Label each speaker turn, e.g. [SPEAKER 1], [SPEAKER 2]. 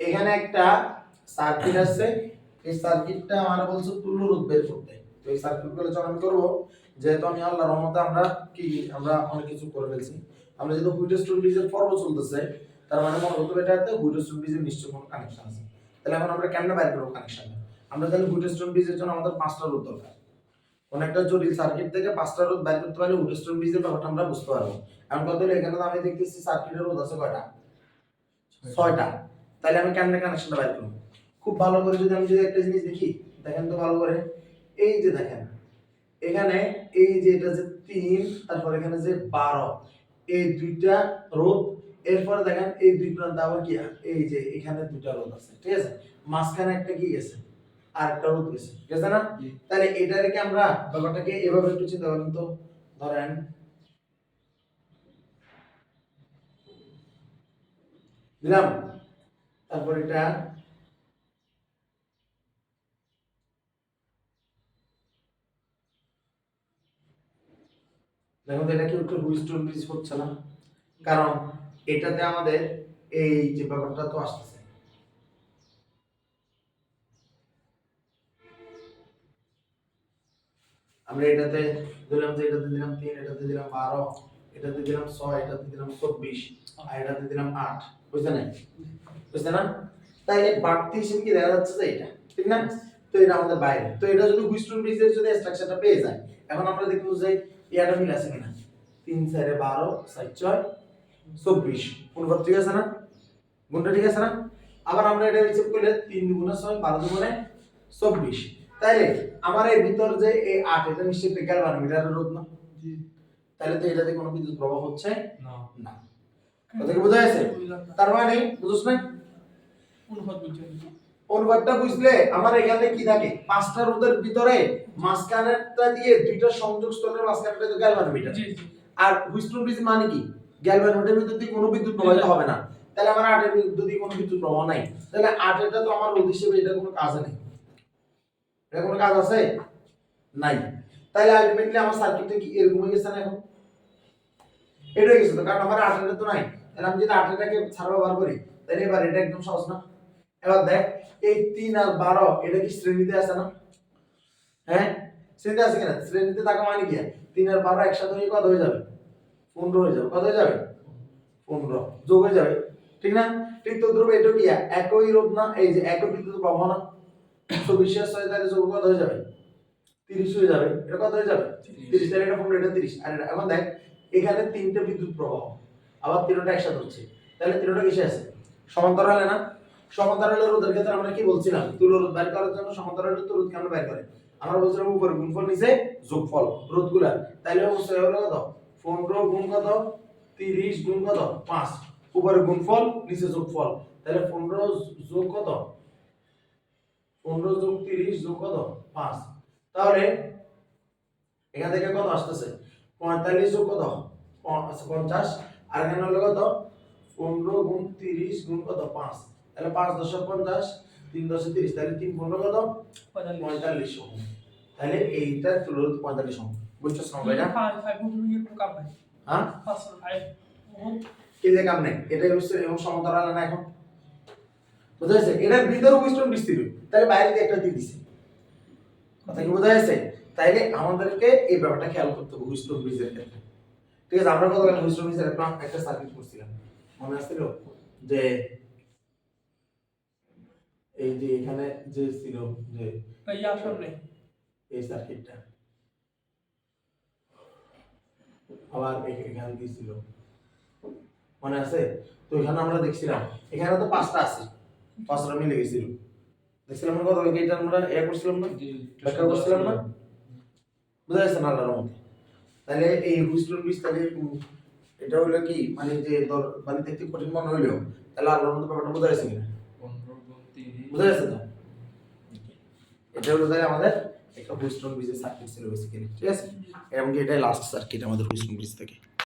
[SPEAKER 1] এখানে একটা সার্কিট আছে। এই সার্কিটটা আমার বলছে তুল্য রোধ বের করতে। তো এই সার্কিটগুলো যেহেতু আমি আল্লাহর রহমতে আমরা কি, আমরা অনেক কিছু করে ফেলছি। আমরা যেহেতু হুইটস্টোন ব্রিজের পর্ব চলতেছে, তার মানে মনে করতে এটাতে হুইটস্টোন ব্রিজের নিশ্চয় কোনো কানেকশন আছে। তাহলে এখন আমরা কেমনে বাইর করব কানেকশন আমরা জানি হুইটস্টোন ব্রিজের জন্য আমাদের পাঁচটা রোধ দরকার। কোন একটা জটিল সার্কিট থেকে পাঁচটা রোধ বাইর করতে পারলে হুইটস্টোন ব্রিজের ব্যাপারটা আমরা বুঝতে পারব। এখন কত এখানে আমি দেখতেছি সার্কিটের রোধ আছে কয়টা? ছয়টা। তাহলে আমি কেমনে কানেকশনটা বাইর করব? খুব ভালো করে যদি আমি যদি একটা জিনিস দেখি দেখেন তো ভালো করে। এই যে দেখেন এখানে এই যে এটা যে তিন তারপর এখানে যে বারো এই দুইটা রোধ। এরপরে দেখেন এই দুই প্রান্ত আবার কি? এই যে এখানে দুইটা রোধ আছে ঠিক আছে? মাঝখানে একটা কি গেছে? আর একটা রোধ গেছে। গেছে না? তাহলে এটারে কি আমরা ব্যাপারটাকে এভাবে একটু চিন্তা করেন তো। ধরেন দিলাম। তারপর এটা দেখুন এটা কি একটু হুইস্টোন ব্রিজ হচ্ছে না? কারণ এটাতে আমাদের এই যে ব্যাপারটা তো আসতেছে। আমরা এটাতে দিলাম যে এটাতে দিলাম তিন, এটাতে দিলাম বারো, এটাতে দিলাম ছয়, এটাতে দিলাম চব্বিশ, আর এটাতে দিলাম আট। বুঝতে নাই? বুঝতে না? তাইলে বাড়তি হিসেবে কি দেখা যাচ্ছে যে এটা? ঠিক না? তো এটা আমাদের বাইরে। তো এটা যদি হুইস্টোন ব্রিজের যদি স্ট্রাকচারটা পেয়ে যায়, এখন আমরা দেখব যে ইয়াটা মিল আছে কিনা? তিন, চারে বারো সাত ছয়, চব্বিশ। অনুপাত ঠিক আছে না? গুণটা ঠিক আছে না? আবার আমরা এটা হিসেব করলে তিন দুগুণে ছয়, বারো দুগুণে চব্বিশ। তাইলে আমার এর ভিতর যে এই আট এটা নিশ্চয়ই গ্যালভান মিটারের রোধ না? তাহলে তো এটাতে কোনো বিদ্যুৎ প্রবাহ হচ্ছে না। কথা কি বোঝা যাচ্ছে তার মানে বুঝছ না অনুপাতটা বুঝলে আমার এখানে কি থাকে? পাঁচটা রোধের ভিতরে মাঝখানেরটা দিয়ে দুইটা সংযোগ স্থলের মাঝখানেরটা তো গ্যালভান মিটার আর হুইস্টন ব্রিজ মানে কি? গ্যালভান মিটার ভিতর দিয়ে কোনো বিদ্যুৎ প্রবাহিত হবে না। তাহলে আমার আটের ভিতর দিয়ে কোনো বিদ্যুৎ প্রবাহ নাই। তাহলে আটেরটা তো আমার রোধ হিসেবে এটা কোনো কাজ নেই। এটা কোনো কাজ আছে? নাই। তাহলে আলটিমেটলি আমার সার্কিটটা কি এরকম হয়ে গেছে না এখন? এটা হয়ে গেছে তো, কারণ আমার আটেরটা তো নাই। তাহলে আমি যদি আটেরটাকে ছাড়া ব্যবহার করি তাহলে এবার এটা একদম সহজ না? এবার দেখ, এই তিন আর বারো, এটা কি শ্রেণীতে আছে না? হ্যাঁ? শ্রেণীতে আছে কিনা? শ্রেণীতে থাকা মানে কি? তিন আর বারো একসাথে হয়ে কত হয়ে যাবে? পনেরো হয়ে যাবে। কত হয়ে যাবে? পনেরো। যোগ হয়ে যাবে। ঠিক না? ঠিক তো ধ্রুব এটা কি? একই রোধ না? এই যে একই বিদ্যুৎ প্রবাহ না? চব্বিশ আর ছয় তাহলে যোগ কত হয়ে যাবে? তিরিশ হয়ে যাবে। এটা কত হয়ে যাবে? তিরিশ। তাহলে এটা পনেরো এটা তিরিশ। আর এটা এখন দেখ এখানে তিনটে বিদ্যুৎ প্রবাহ আবার তিনটা একসাথে হচ্ছে। তাহলে তিনটা কিসে আছে? সমান্তরালে না? সমান্তরালের রোধের ক্ষেত্রে আমরা কি বলছিলাম? তুলো রোধ বের করার জন্য সমান্তরালের তো রোধকে আমরা বের করে। আমরা বলছিলাম উপরে গুণফল নিচে যোগফল রোধগুলা। তাইলে অবশ্যই হলো কত? পনেরো গুণ কত? তিরিশ গুণ কত? পাঁচ। উপরে গুণফল নিচে যোগফল। তাহলে পনেরো যোগ কত? পনেরো যোগ তিরিশ যোগ কত? পাঁচ। তাহলে এখান থেকে কত আসতেছে? পঁয়তাল্লিশ যোগ কত? আচ্ছা, পঞ্চাশ। আর এখানে হলো কত? পনেরো গুণ তিরিশ গুণ কত? পাঁচ। তাহলে পাঁচ দশ পঞ্চাশ তিন দশে তিরিশ। তাহলে তিন পনেরো কত? পঁয়তাল্লিশ। তাহলে এইটা তুলো পঁয়তাল্লিশ বুঝছ এটা? হ্যাঁ? যে কাম নেই। এটা এবং সমান্তরাল না এখন। বুঝা যাচ্ছে এটার ভিতরে উইস্টন বিস্তৃত তাহলে বাইরে দিয়ে একটা দিয়ে দিছে। কথা কি বোঝা যাচ্ছে তাইলে আমাদেরকে এই ব্যাপারটা খেয়াল করতে হবে হুইস্টন ব্রিজের ক্ষেত্রে। ঠিক আছে আমরা হুইস্টন ব্রিজের একটা একটা সার্কিট করছিলাম। মনে আসছিল যে এই যে এখানে যে ছিল যে এই সার্কিটটা আবার এখানে কি ছিল। মনে আছে? তো এখানে আমরা দেখছিলাম এখানে তো পাঁচটা আছে। পাঁচটা মিলে গেছিল। দেখছিলাম আমরা কত এটা আমরা এ করছিলাম না? ব্যাখ্যা করছিলাম না? বুঝা যাচ্ছে না আল্লাহর মধ্যে তাহলে এই হুইস্টন ব্রিজ তাহলে এটা হইল কি? মানে যে ধর মানে দেখতে কঠিন মনে হইলেও তাহলে আল্লাহর মধ্যে ব্যাপারটা বোঝা যাচ্ছে কিনা? বোঝা যাচ্ছে তো? এটা হলো তাহলে আমাদের একটা হুইস্টন ব্রিজের সার্কিট ছিল বেসিক্যালি ঠিক আছে? এবং এটাই লাস্ট সার্কিট আমাদের হুইস্টন ব্রিজ থেকে